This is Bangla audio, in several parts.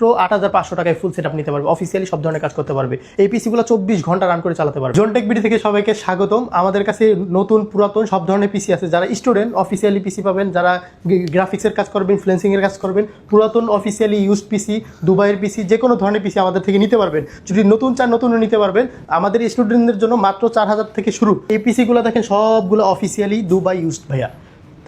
মাত্র আট হাজার পাঁচশো টাকায় ফুল সেট নিতে পারবে। অফিসিয়ালি সব ধরনের কাজ করতে পারবে। এই পিসিগুলো চব্বিশ ঘণ্টা রান করে চালাতে পারবে। জোনটেক বিডি থেকে সবাইকে স্বাগতম। আমাদের কাছে নতুন, পুরাতন সব ধরনের পিসি আছে। যারা স্টুডেন্ট অফিসিয়ালি পিসি পাবেন। যারা গ্রাফিক্সের কাজ করবেন ফ্লেন্সিং এর কাজ করবেন, পুরাতন অফিসিয়ালি ইউজ পিসি দুবাইয়ের পিসি যে কোনো ধরনের পিসি আমাদের থেকে নিতে পারবেন। যদি নতুন চান, নতুনও নিতে পারবেন। আমাদের স্টুডেন্টদের জন্য মাত্র চার হাজার থেকে শুরু। এই পিসিগুলো দেখেন, সবগুলো অফিসিয়ালি দুবাই ইউজড ভাইয়া।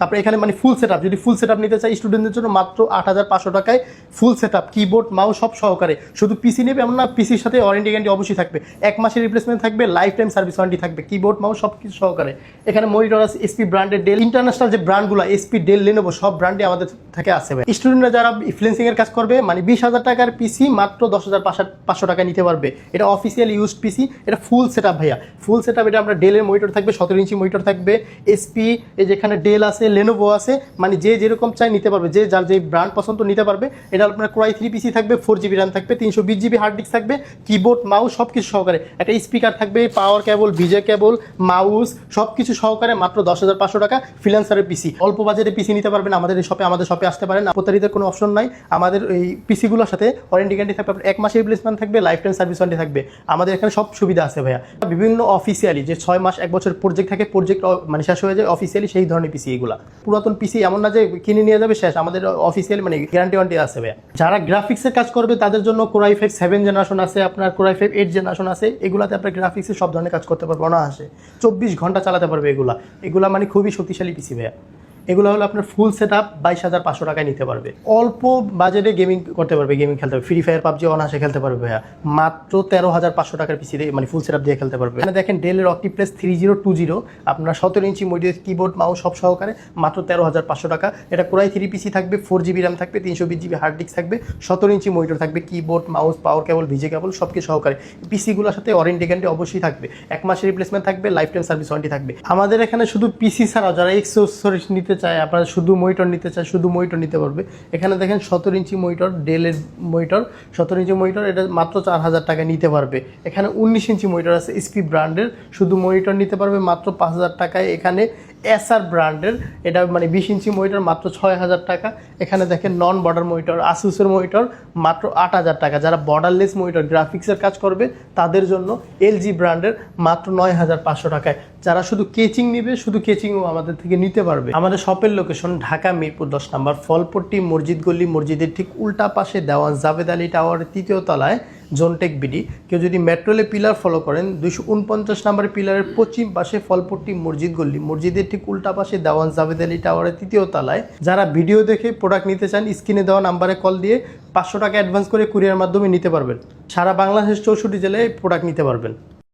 তারপরে এখানে মানে ফুল সেট যদি ফুল সেট নিতে চাই স্টুডেন্টদের জন্য মাত্র আট হাজার পাঁচশো টাকায় ফুল সেট কিবোর্ড মাউস সব সহকারে। শুধু পিসি নেবে এমন না পিসির সাথে ওয়ারেন্টি গ্যারান্টি অবশ্যই থাকবে। এক মাসের রিপ্লেসমেন্ট থাকবে লাইফ টাইম সার্ভিস ওয়ারেন্টি থাকবে কিবোর্ড মাউস সব কিছু সহকারে। এখানে মনিটর আছে এসপি ব্র্যান্ডের ডেল ইন্টারন্যাশনাল যে ব্র্যান্ডগুলো এসপি ডেল লেনোভো সব ব্র্যান্ডে আমাদের থেকে আসে ভাই। স্টুডেন্টরা যারা ফ্লেন্সিং কাজ করবে মানে বিশ হাজার টাকার পিসি মাত্র দশ হাজার পাঁচশো টাকা নিতে পারবে। এটা অফিসিয়াল ইউজ পিসি এটা ফুল সেট ভাইয়া। ফুল সেট এটা আমরা ডেলের মনিটর থাকবে, সতেরো ইঞ্চি মনিটর থাকবে। এসপি এই যেখানে ডেল আছে লেনোভো আছে মানে যে যেরকম চাই নিতে পারবে, যে যার যে ব্র্যান্ড পছন্দ নিতে পারবে, এটা আপনার ক্রাই থ্রি পিসি থাকবে ফোর জিবি র্যাম থাকবে, তিনশো বিশ জিবি হার্ড ডিস্ক থাকবে কিবোর্ড মাউস সব কিছু সহকারে। একটা স্পিকার থাকবে পাওয়ার কেবল ভিজে কেবল মাউস সব কিছু সহকারে মাত্র দশ হাজার পাঁচশো টাকা ফ্রিল্যান্সারের পিসি অল্প বাজেটে পিসি নিতে পারবেন, আমাদের এই শপে আমাদের শপে আসতে পারেন প্রতারিতের কোনো অপশন নাই। আমাদের এই পিসিগুলোর সাথে ওয়ারেন্টি গ্যারান্টি থাকবে এক মাসের রিপ্লেসমেন্ট থাকবে লাইফ টাইম সার্ভিস ওয়ারেন্টি থাকবে। আমাদের এখানে সব সুবিধা আছে ভাইয়া। বিভিন্ন অফিসিয়ালি যে ছয় মাস, এক বছর প্রজেক্ট থাকে প্রজেক্ট মানে শেষ হয়ে যায় অফিসিয়ালি সেই ধরনের পিসি এগুলা। পুরাতন পিসি এমন না যে কিনে নিয়ে যাবে, শেষ। আমাদের অফিসিয়াল মানে গ্যারান্টি ওয়ান্টি আছে ভাইয়া। যারা গ্রাফিক্সের কাজ করবে, তাদের জন্য কোরাই ফাইভ সেভেন জেনারেশন আছে, আপনার কোরাই ফাইভ এইট জেনারেশন আছে। এগুলাতে আপনার গ্রাফিক্সের সব ধরনের কাজ করতে পারবে আসে চব্বিশ ঘণ্টা চালাতে পারবে এগুলা। এগুলা মানে খুবই শক্তিশালী পিসি ভাইয়া। এগুলো হলো আপনার ফুল সেট আপ বাইশ হাজার পাঁচশো টাকায় নিতে পারবে। অল্প বাজেটে গেমিং করতে পারবে গেমিং খেলতে পারবে। ফ্রি ফায়ার পাবজি অনায়াসে খেলতে পারবে ভাইয়া। মাত্র তেরো হাজার পাঁচশো টাকার পিসি মানে ফুল সেট আপ দিয়ে খেলতে পারবে। এখানে দেখেন ডেলের OptiPlex three zero two zero আপনার সতেরো ইঞ্চি মডিউল কিবোর্ড মাউস সব সহকারে মাত্র তেরো হাজার পাঁচশো টাকা। এটা কোরাই থ্রি পিসি থাকবে ফোর জিবি র্যাম থাকবে, তিনশো বিশ জিবি হার্ড ডিস্ক থাকবে, সতেরো ইঞ্চি মনিটর থাকবে keyboard mouse power cable VGA cable সব কিছু সহকারে। পিসিগুলোর সাথে ওয়ারেন্টি গ্যারান্টি অবশ্যই থাকবে। এক মাসের রিপ্লেসমেন্ট থাকবে লাইফ টাইম সার্ভিস ওয়ারেন্টি থাকবে। আমাদের এখানে শুধু পিসি ছাড়াও যারা এক্সেসরিজ নিতে চায়, আপনারা শুধু মনিটর নিতে চায়, শুধু মনিটর নিতে পারবে। এখানে দেখেন সতেরো ইঞ্চি মনিটর ডেলের মনিটর সতেরো ইঞ্চি মনিটর এটা মাত্র চার হাজার টাকা নিতে পারবে। এখানে উনিশ ইঞ্চি মনিটর আছে এসপি ব্র্যান্ডের শুধু মনিটর নিতে পারবে মাত্র পাঁচ হাজার টাকায়। এখানে এসআর ব্র্যান্ডের এটা মানে বিশ ইঞ্চি মনিটর মাত্র ছয় হাজার টাকা। এখানে দেখেন নন বর্ডার মনিটর আসুসের মনিটর মাত্র আট হাজার টাকা। যারা বর্ডারলেস মনিটর গ্রাফিক্সের কাজ করবে, তাদের জন্য এলজি ব্র্যান্ডের মাত্র নয় হাজার পাঁচশো টাকায়। যারা শুধু কেচিং নিবে, শুধু কেচিংও আমাদের থেকে নিতে পারবে। আমাদের শপের লোকেশন ঢাকা মিরপুর দশ নম্বর। ফলপট্টি মসজিদ গল্লি মসজিদের ঠিক উল্টা পাশে দেওয়ান জাভেদ আলী টাওয়ারের তৃতীয় তলায় জোনটেক বিডি। কেউ যদি মেট্রোলে পিলার ফলো করেন, দুইশো উনপঞ্চাশ নম্বর পিলারের পশ্চিম পাশে ফলপট্টি মসজিদ গল্লি মসজিদের ঠিক উল্টা পাশে দেওয়ান জাভেদ আলী টাওয়ারের তৃতীয় তলায়। যারা ভিডিও দেখে প্রোডাক্ট নিতে চান স্ক্রিনে দেওয়া নাম্বারে কল দিয়ে পাঁচশো টাকা অ্যাডভান্স করে কুরিয়ার মাধ্যমে নিতে পারবেন। সারা বাংলাদেশ চৌষট্টি জেলায় প্রোডাক্ট নিতে পারবেন।